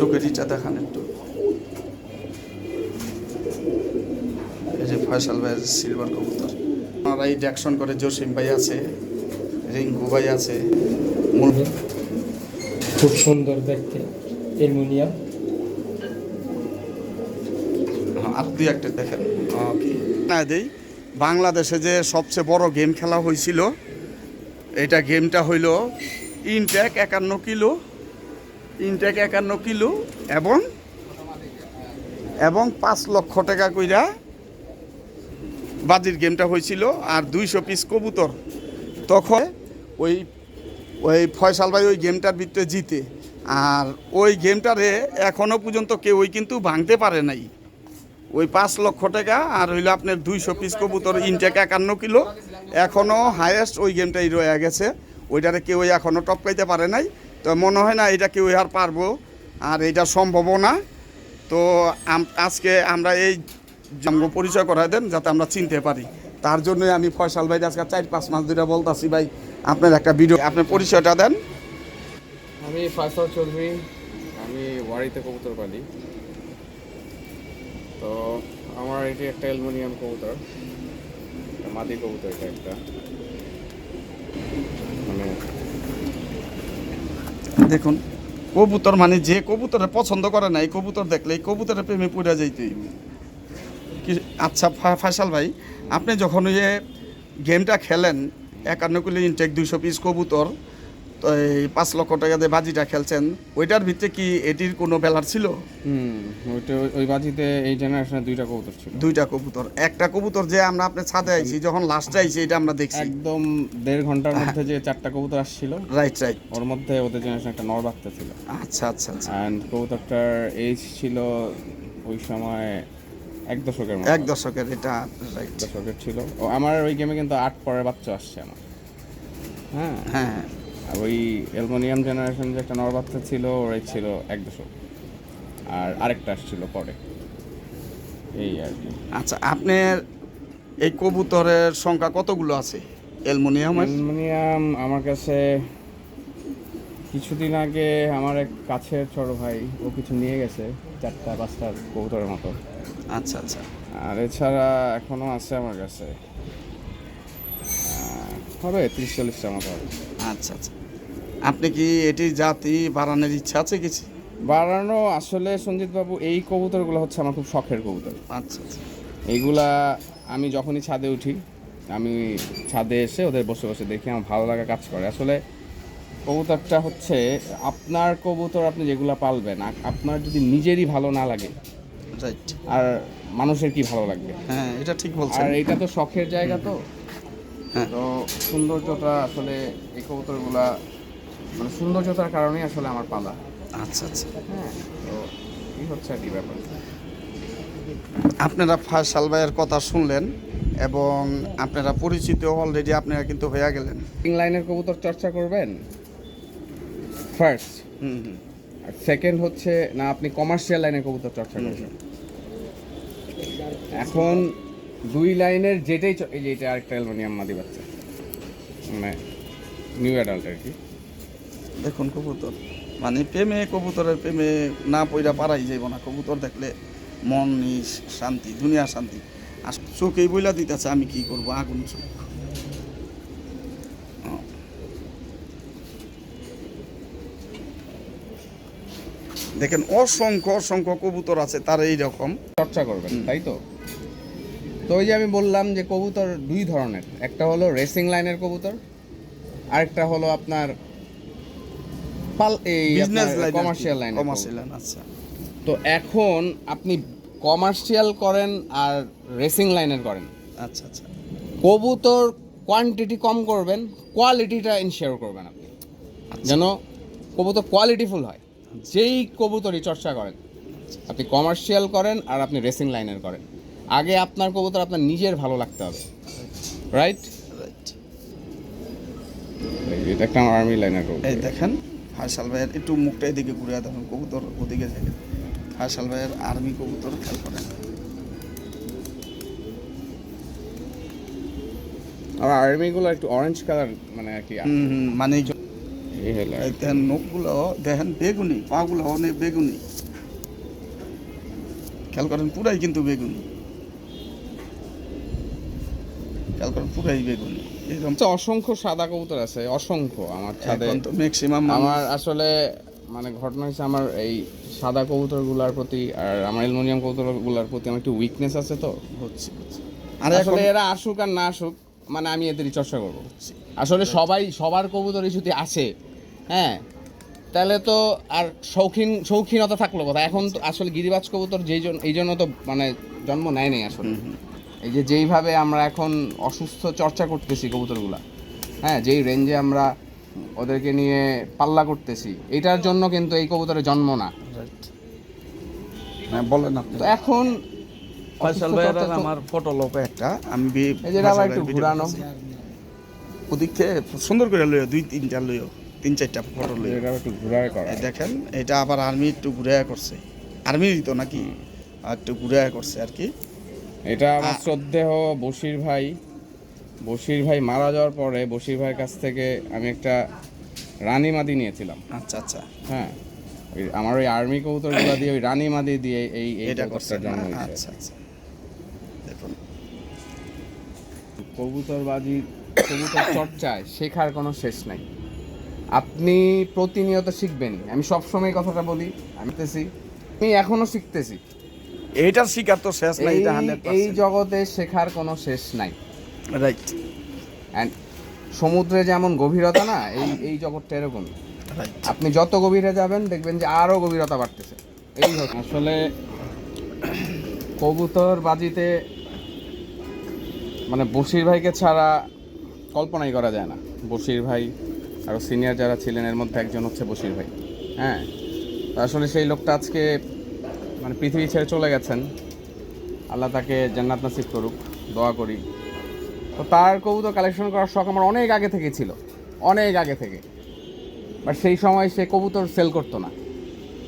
চোখের ইটা দেখান একটু এই যে ফয়সাল ভাইয়ের সিলভার কবুতর। আমরা এই ড্যাকশন করে জসিম ভাই আছে রিঙ্কু ভাই আছে। খুব সুন্দর দেখতে অ্যালুমিনিয়াম। হ্যাঁ, আর দুই একটা দেখেন। ওকে। না দেই বাংলাদেশে যে সবচেয়ে বড় গেম খেলা হয়েছিল এটা গেমটা হইল ইনটেক একান্ন কিলো। ইনটেক একান্ন কিলো এবং এবং পাঁচ লক্ষ টাকা কইরা বাজির গেমটা হয়েছিল আর দুইশো পিস কবুতর। তখন ওই ওই ফয়সাল ভাই ওই গেমটার ভিতরে জিতে। আর ওই গেমটারে এখনও পর্যন্ত কেউই কিন্তু ভাঙতে পারে নাই। ওই পাঁচ লক্ষ টাকা আর হইল আপনার দুইশো পিস কবুতর ইনটেক একান্ন কিলো। এখনও হায়েস্ট ওই গেমটাই রয়ে গেছে। ওইটারে কেউ এখনও টপকাইতে পারে নাই। তো মনে হয় না এটা কেউ আর পারব, আর এটা সম্ভবও না। তো আজকে আমরা এই জন্ম পরিচয় করাই দেন, যাতে আমরা চিনতে পারি। তার জন্যই আমি ফয়সাল ভাই আজকে চার পাঁচ মাস ধরে বলতাছি, ভাই, আপনার একটা ভিডিও, আপনার পরিচয়টা দেন। আমি ফাইসাল চৌধুরী, আমি ওয়ারিতে কবুতর পালি। তো আমার এটি একটা অ্যালুমিনিয়াম কবুতর মাদি কবুতর এটা একটা মানে দেখুন, কবুতর মানে যে কবুতরে পছন্দ করে না, এই কবুতর দেখলে এই কবুতরের প্রেমে পড়ে যাইতেই কি আচ্ছা ফাইসাল ভাই, আপনি যখন ওই গেমটা খেলেন, একান্ন কিলো ইনটেক দুশো পিস কবুতর তো এই পাঁচ লক্ষ টাকা দিয়ে বাজিটা খেলছেন ওইটার ভিতরে কি এটির কোনো বেলার ছিল? হুম ওইটা ওই- ওই বাজিতে এই জেনারেশনে দুইটা কবুতর ছিল। দুইটা কবুতর। একটা কবুতর যে আমরা আপনি ছাদে আইছি যখন লাস্টে আইছি এটা আমরা দেখছি। একদম দেড় ঘণ্টার মধ্যে যে চারটা কবুতর আসছিল রাইট রাইট ওর মধ্যে ওদের জেনারেশন একটা নর বাচ্চা ছিল। আচ্ছা আচ্ছা আচ্ছা। অ্যান্ড কবুতরটার এজ ছিল ওই সময় এক দশকের এক দশকের এটা রাইট দশকের ছিল। ও আমার ওই গেমে কিন্তু আট পরের বাচ্চা আসছে আমার। হ্যাঁ। হ্যাঁ হ্যাঁ। আর ওই অ্যালমোনিয়াম জেনারেশন যে একটা নর বাচ্চা ছিল ওর age ছিল এক দশক। আর আরেকটা আসছিল পরে। এই আর কি। আচ্ছা আপনার এই কবুতরের সংখ্যা কতগুলো আছে অ্যালমোনিয়ামের অ্যালমোনিয়াম আমার কাছে কিছুদিন আগে আমার এক কাছের ছোট ভাই ও কিছু নিয়ে গেছে চারটা পাঁচটা কবুতরের মতো। আচ্ছা আচ্ছা। আর এছাড়া এখনও আছে আমার কাছে। হবে তিরিশ চল্লিশটার মতো হবে। আচ্ছা আচ্ছা। আপনি কি এটি জাতি বাড়ানোর ইচ্ছা আছে কিছু? বাড়ানো আসলে সঞ্জিত বাবু এই কবুতরগুলো হচ্ছে আমার খুব শখের কবুতর। আচ্ছা আচ্ছা। এইগুলা আমি যখনই ছাদে উঠি আমি ছাদে এসে ওদের বসে বসে দেখি আমার ভালো লাগা কাজ করে। আসলে কবুতরটা হচ্ছে আপনার কবুতর আপনি যেগুলো পালবেন আপনার যদি নিজেরই ভালো না লাগে আর মানুষের কি ভালো লাগবে? হ্যাঁ এটা ঠিক বলছেন। আর এটা তো শখের জায়গা তো। তো সৌন্দর্যতা আসলে এই কবুতরগুলা মানে সৌন্দর্যতার কারণেই আসলে আমার পালা। আচ্ছা আচ্ছা। হ্যাঁ তো এই হচ্ছে আর কি ব্যাপার। আপনারা ফায়সাল ভাইয়ের কথা শুনলেন এবং আপনারা পরিচিত অলরেডি আপনারা কিন্তু হয়ে গেলেন। লাইনের কবুতর চর্চা করবেন? ফার্স্ট হুম হুম। আর সেকেন্ড হচ্ছে না আপনি কমার্শিয়াল লাইনের কবুতর চর্চা করবেন। এখন দুই লাইনের যেটাই এই যে এটা আরেকটা অ্যালমোনিয়াম মাদি বাচ্চা। মানে নিউ অ্যাডাল্ট আর কি। দেখুন কবুতর। মানে প্রেমে কবুতরের প্রেমে না পইরা পারাই যাইব না। কবুতর দেখলে মন নি- শান্তি দুনিয়া শান্তি। আর চোখেই বইলা দিতেছে আমি কি করব? আগুন চোখ। দেখেন অসংখ্য অসংখ্য কবুতর আছে তার এই রকম চর্চা করবেন তাই তো? তো ওই যে আমি বললাম যে কবুতর দুই ধরনের। একটা হলো রেসিং লাইনের কবুতর আরেকটা হলো আপনার পাল এই business line commercial line commercial line আচ্ছা। তো এখন আপনি কমার্শিয়াল করেন আর রেসিং লাইনের করেন। আচ্ছা আচ্ছা। কবুতর কোয়ান্টিটি কম করবেন কোয়ালিটিটা ইনশিওর করবেন আপনি। যেন কবুতর কোয়ালিটিফুল হয়। যেই কবুতরই চর্চা করেন আপনি কমার্শিয়াল করেন আর আপনি রেসিং লাইনের করেন। আগে আপনার কবুতর আপনার নিজের ভালো লাগতে হবে। রাইট রাইট এটা একটা আমার আর্মি লাইনের কবুতর। এই দেখেন ফায়সাল ভাইয়ের একটু মুখটা এদিকে ঘুরে দেখুন কবুতর ওদিকে দেখেন ফায়সাল ভাইয়ের আর্মি কবুতর খেয়াল করেন। আমার আর্মিগুলো একটু অরেঞ্জ কালার মানে আর কি মানে এই হলো। আর এই দেখেন নখগুলো দেখেন বেগুনি পাগুলো অনেক বেগুনি। খেয়াল করেন পুরাই কিন্তু বেগুন। খেয়াল করেন পুরাই বেগুন এরকম। অসংখ্য সাদা কবুতর আছে অসংখ্য আমার ছাদে। তো ম্যাক্সিমাম আমার আসলে মানে ঘটনা হচ্ছে আমার এই সাদা কবুতরগুলোর প্রতি আর আমার অ্যালুমিনিয়াম কবুতরগুলোর প্রতি আমার একটু উইকনেস আছে তো। হচ্ছে হচ্ছে। আর আসলে এরা আসুক আর না আসুক মানে আমি এদেরই চর্চা করব। আসলে সবাই সবার কবুতরই যদি আসে হ্যাঁ তাহলে তো আর শৌখিন শৌখিনতা থাকল কথা এখন তো আসলে গিরিবাজ কবুতর যেই জন্য এই জন্য তো মানে জন্ম নেয় নেই আসলে। এই যে যেইভাবে আমরা এখন অসুস্থ চর্চা করতেছি কবুতরগুলা হ্যাঁ যেই রেঞ্জে আমরা ওদেরকে নিয়ে পাল্লা করতেছি এটার জন্য কিন্তু এই কবুতরের জন্ম না. হ্যাঁ বলেন আপনি। তো এখন ফয়সাল তো- আমার ফটো লোক একটা আমি বি- এই যে এটা আবার একটু ঘুরানো। ওদিক সুন্দর করে লইও দুই তিনটা লইও তিন চারটা ফটো লইও। এটা একটু ঘুরায় করা। দেখেন এটা আবার আর্মি একটু ঘুরে করছে। আর্মিরই তো নাকি? আর একটু ঘুরে করছে আর কি। এটা আমার শ্রদ্ধেয় বশির ভাই। বশির ভাই মারা যাওয়ার পরে বশির ভাইয়ের কাছ থেকে আমি একটা রানী মাদি নিয়েছিলাম। আচ্ছা আচ্ছা। হ্যাঁ আমার ওই আর্মি কবুতরগুলো দিয়ে ওই রানী মাদি দিয়ে এই এই এটা করছে কবুতরটার জন্ম? হয়েছে আচ্ছা আচ্ছা। দেখুন। কবুতরবাজি কবুতর চর্চায় শেখার কোনো শেষ নাই। আপনি প্রতিনিয়ত শিখবেন আমি সবসময় কথাটা বলি আমি আমি এখনও শিখতেছি। এইটার শিকার তো শেষ নাই এই এটা এই জগতে শেখার কোনো শেষ নাই। রাইট অ্যান্ড সমুদ্রে যেমন গভীরতা না এই এই জগৎটা এরকম। আপনি যত গভীরে যাবেন দেখবেন যে আরও গভীরতা বাড়তেছে। এই আসলে কবুতর বাজিতে মানে বশির ভাইকে ছাড়া কল্পনাই করা যায় না। বশির ভাই আরও সিনিয়র যারা ছিলেন এর মধ্যে একজন হচ্ছে বশির ভাই। হ্যাঁ আসলে সেই লোকটা আজকে মানে পৃথিবী ছেড়ে চলে গেছেন, আল্লাহ তাকে জান্নাত নাসিব করুক, দোয়া করি। তো তার কবুতর কালেকশন করার শখ আমার অনেক আগে থেকে ছিল, অনেক আগে থেকে। বাট সেই সময় সে কবুতর সেল করতো না।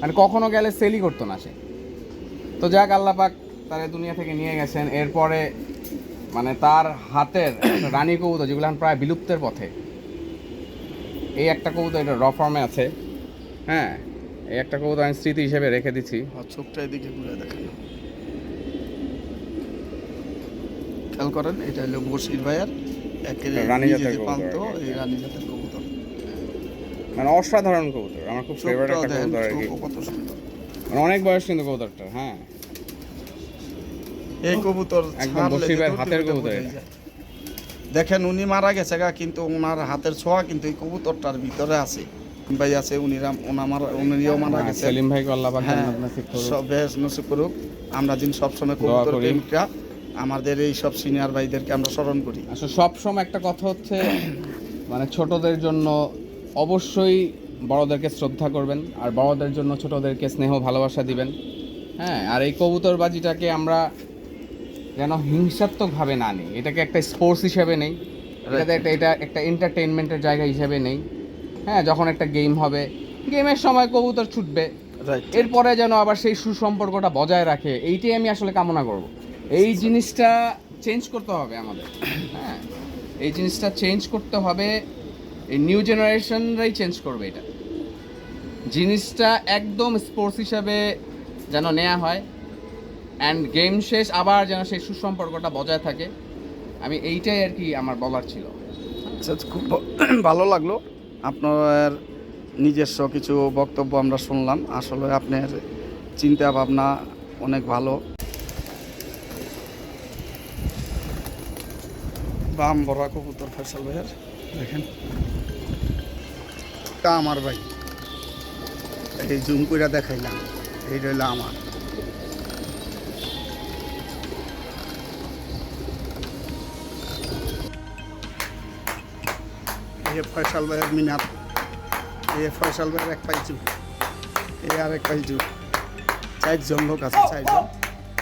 মানে কখনো গেলে সেলই করতো না সে। তো যাক, আল্লাহ পাক তার দুনিয়া থেকে নিয়ে গেছেন। এরপরে মানে তার হাতের রানী কবুতর, যেগুলো এখন প্রায় বিলুপ্তের পথে, এই একটা কবুতর এটা র ফর্মে আছে। হ্যাঁ একটা কবুতর আমি স্মৃতি হিসেবে রেখে দিচ্ছি। চোখটা এদিকে ঘুরে দেখেন। খেয়াল করেন এটা হলো বসির ভাইয়ের একেবারে রানী জাতের কবুতর পালতো আর কি। এই রানী জাতের কবুতর। মানে অসাধারণ কবুতর আমার খুব ফেভারিট একটা কবুতর আর কি। মানে অনেক বয়স কিন্তু কবুতরটা হ্যাঁ। এই কবুতর একদম বশির ভাইয়ের হাতের কবুতর। দেখেন উনি মারা গেছে গা কিন্তু ওনার হাতের ছোঁয়া কিন্তু এই কবুতরটার ভিতরে আছে। ভাই আছে উনিরা ওনার উনিও মারা হ্যাঁ, গেছে। সেলিম ভাইকে আল্লাহ পাক হ্যাঁ জান্নাত নসিব করুক। সব বেশ নসিব করুক। আমরা দিন সবসময় কবুতর করি। প্রেমিকরা আমাদের এই সব সিনিয়র ভাইদেরকে আমরা স্মরণ করি। আসলে সব সময় একটা কথা হচ্ছে মানে ছোটদের জন্য অবশ্যই বড়দেরকে শ্রদ্ধা করবেন আর বড়দের জন্য ছোটদেরকে স্নেহ ভালোবাসা দিবেন। হ্যাঁ আর এই কবুতরবাজিটাকে আমরা যেন হিংসাত্মকভাবে না নিই। এটাকে একটা স্পোর্টস হিসেবে নেই। এটাতে একটা এটা একটা এন্টারটেনমেন্টের জায়গা হিসেবে নেই। হ্যাঁ যখন একটা গেম হবে গেমের সময় কবুতর ছুটবে। এরপরে যেন আবার সেই সুসম্পর্কটা বজায় রাখে এইটাই আমি আসলে কামনা করব। এই জিনিসটা চেঞ্জ করতে হবে আমাদের। হ্যাঁ এই জিনিসটা চেঞ্জ করতে হবে এই নিউ জেনারেশনরাই চেঞ্জ করবে এটা। জিনিসটা একদম স্পোর্টস হিসাবে যেন নেওয়া হয় অ্যান্ড গেম শেষ আবার যেন সেই সুসম্পর্কটা বজায় থাকে। আমি এইটাই আর কি আমার বলার ছিল। আচ্ছা খুব ভালো লাগল। আপনার নিজস্ব কিছু বক্তব্য আমরা শুনলাম। আসলে আপনার চিন্তা ভাবনা অনেক ভালো। বাম বড়া কবুতর ফয়সাল ভাইয়ের, দেখেন। তা আমার ভাই। এই জুম করে দেখাইলাম এই রইল আমার। এই ফয়সাল ভাইয়ের মিনার এই ফয়সাল ভাইয়ের এক পাইচু এই আর এক পাইচু চারজন লোক আছে, চারজন।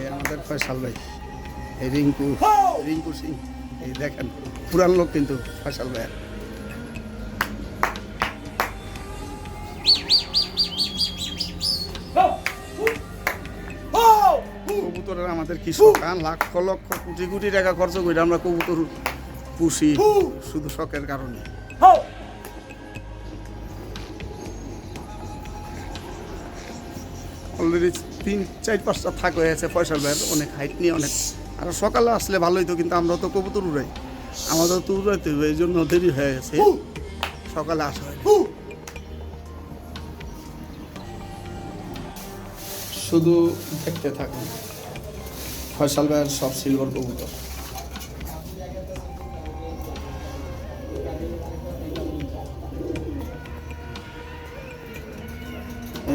এই আমাদের ফয়সাল ভাই এই রিঙ্কু রিঙ্কু সিং এই দেখেন, পুরান লোক কিন্তু ফয়সাল ভাইয়ের। কবুতরের আমাদের কি শখান লক্ষ লক্ষ কোটি কোটি টাকা খরচ করে আমরা কবুতর পুষি, শুধু শখের কারণে। অলরেডি তিন চার পাঁচটা থাক হয়ে আছে ফয়সাল ভাইয়ের অনেক হাইট নিয়ে অনেক। আর সকালে আসলে ভালোই তো কিন্তু আমরা তো কবুতর উড়াই আমাদের তো উড়াইতে হবে এই জন্য দেরি হয়ে গেছে। সকালে আসা হয়। শুধু দেখতে থাকুন। ফয়সাল ভাইয়ের সব সিলভার কবুতর।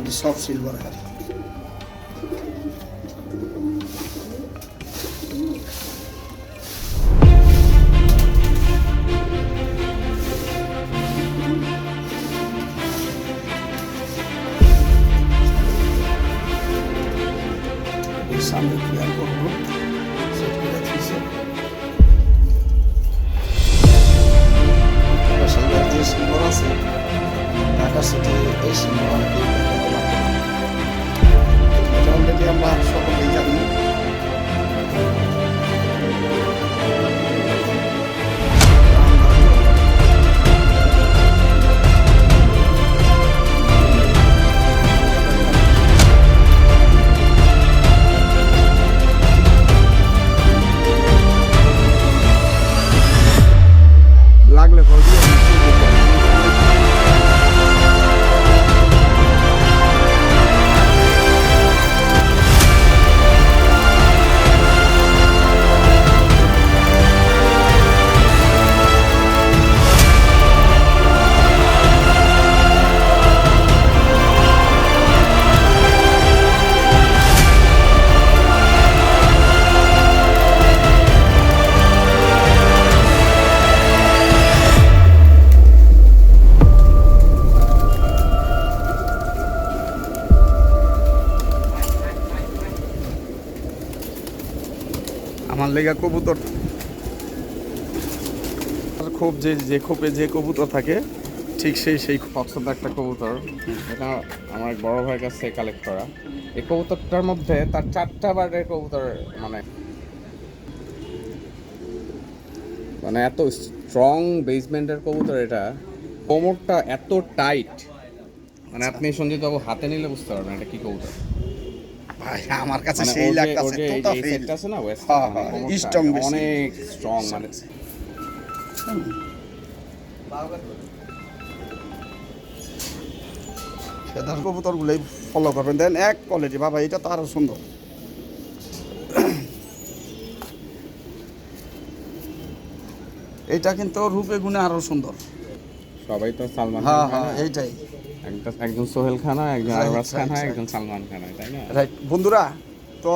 এটি সব সিলভার হার এর সামনে ক্লিয়ার আমার লেগা কবুতর। খুব যে যে খোপে যে কবুতর থাকে, ঠিক সেই সেই। পছন্দ একটা কবুতর। এটা আমার বড় ভাইয়ের কাছে কালেক্ট করা। এই কবুতরটার মধ্যে তার চারটা বারের কবুতর মানে মানে এত স্ট্রং বেসমেন্টের কবুতর এটা। কোমরটা এত টাইট মানে আপনি সঞ্জিত হাতে নিলে বুঝতে পারবেন এটা কি কবুতর। ভাই আমার কাছে মানে সেই লাগতাছে তোতা ফিল আছে না ওয়েস্ট হ্যাঁ, হ্যাঁ, বেশি। অনেক স্ট্রং মানে কবুতরগুলোই ফলো করবেন। দেন এক কোয়ালিটি বাবা এটা তো আরও সুন্দর। এটা কিন্তু রূপে গুণে আরও সুন্দর। সবাই তো সালমান হ্যাঁ হ্যাঁ এইটাই। একজন সোহেল খান হয় একজন আরবাজ খান হয় একজন সালমান খান হয় তাই না? রাইট বন্ধুরা তো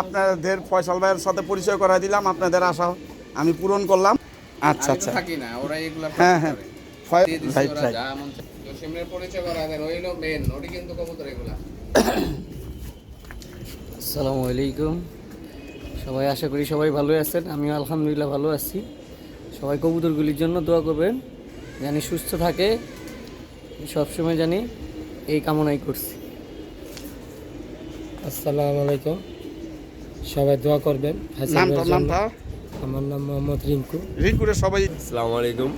আপনাদের ফয়সাল ভাইয়ের সাথে পরিচয় করাই দিলাম আপনাদের আশা আমি পূরণ করলাম। আচ্ছা আচ্ছা। থাকি না ওরা এগুলা হ্যাঁ হ্যাঁ। Right right. যা চায়। জসিমের পরিচয় করা দেন ওই হলো মেন ওটি কিন্তু কবুতর এগুলা। আসসালামু আলাইকুম। সবাই আশা করি সবাই ভালো আছেন আমিও আলহামদুলিল্লাহ ভালো আছি। সবাই কবুতরগুলির জন্য দোয়া করবেন জানি সুস্থ থাকে। সবসময় জানি এই কামনাই করছি। আসসালামু আলাইকুম। সবাই দোয়া করবেন। ফয়সাল নামটা নামটা আমার নাম মোহাম্মদ রিঙ্কু। রিঙ্কুরে সবাই আসসালামু আলাইকুম।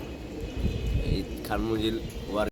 এই খানমুজিল